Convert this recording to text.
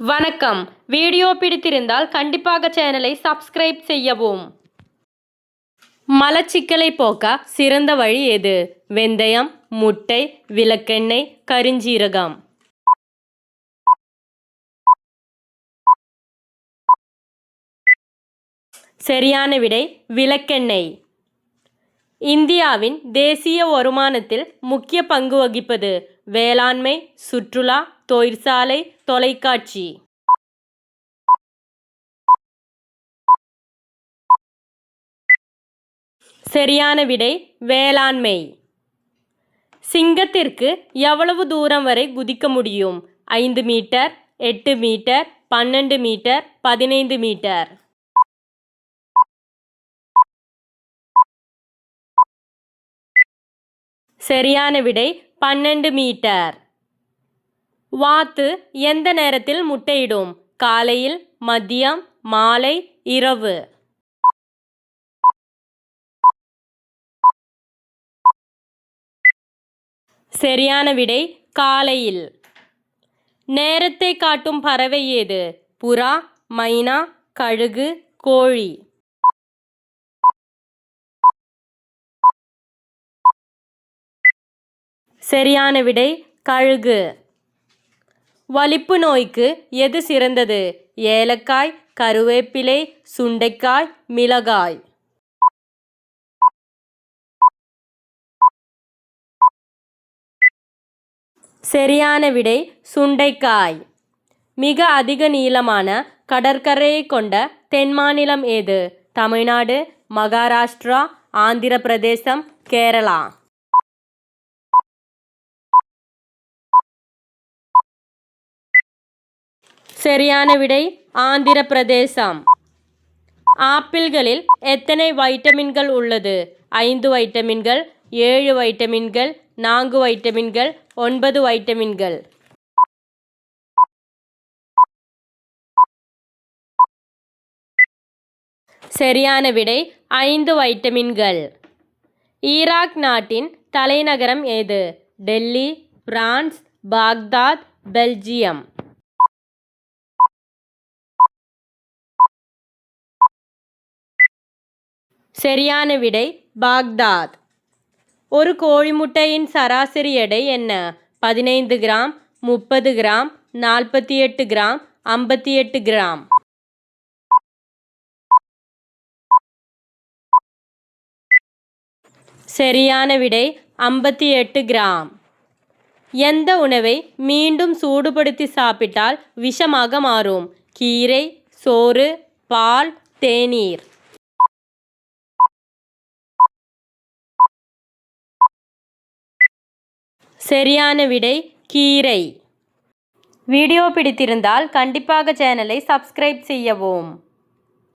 வணக்கம். வீடியோ பிடித்திருந்தால் கண்டிப்பாக சேனலை சப்ஸ்கிரைப் செய்யவும். மலச்சிக்கலை போக்க சிறந்த வழி எது? வெந்தயம் முட்டை விளக்கெண்ணெய் கருஞ்சீரகம். சரியான விடை விளக்கெண்ணெய். இந்தியாவின் தேசிய வருமானத்தில் முக்கிய பங்கு வகிப்பது வேளாண்மை சுற்றுலா தொழிற்சாலை தொலைக்காட்சி. சரியான விடை வேளாண்மை. சிங்கத்திற்கு எவ்வளவு தூரம் வரை குதிக்க முடியும்? ஐந்து மீட்டர் எட்டு மீட்டர் பன்னெண்டு மீட்டர் பதினைந்து மீட்டர். சரியான விடை பன்னெண்டு மீட்டர். வாத்து எந்த நேரத்தில் முட்டையிடும்? காலையில் மதியம் மாலை இரவு. சரியான விடை காலையில். நேரத்தை காட்டும் பறவை ஏது? புறா மைனா கழுகு கோழி. சரியான விடை கழுகு. வலிப்பு நோய்க்கு எது சிறந்தது? ஏலக்காய் கருவேப்பிலை சுண்டைக்காய் மிளகாய். சரியான விடை சுண்டைக்காய். மிக அதிக நீளமான கடற்கரையை கொண்ட தென் மாநிலம் ஏது? தமிழ்நாடு மகாராஷ்டிரா ஆந்திர பிரதேசம் கேரளா. சரியான விடை ஆந்திர பிரதேசம் ஆப்பிள்களில் எத்தனை வைட்டமின்கள் உள்ளது? ஐந்து வைட்டமின்கள் ஏழு வைட்டமின்கள் நான்கு வைட்டமின்கள் ஒன்பது வைட்டமின்கள். சரியான விடை ஐந்து வைட்டமின்கள். ஈராக் நாட்டின் தலைநகரம் ஏது? Delhi France Baghdad Belgium. சரியான விடை பாக்தாத். ஒரு கோழி முட்டையின் சராசரி எடை என்ன? பதினைந்து கிராம் முப்பது கிராம் நாற்பத்தி எட்டு கிராம் ஐம்பத்தி எட்டு கிராம். சரியான விடை ஐம்பத்தி எட்டு கிராம். எந்த உணவை மீண்டும் சூடுபடுத்தி சாப்பிட்டால் விஷமாக மாறும்? கீரை சோறு பால் தேநீர். சரியான விடை கீரை. வீடியோ பிடித்திருந்தால் கண்டிப்பாக சேனலை சப்ஸ்கிரைப் செய்யவும்.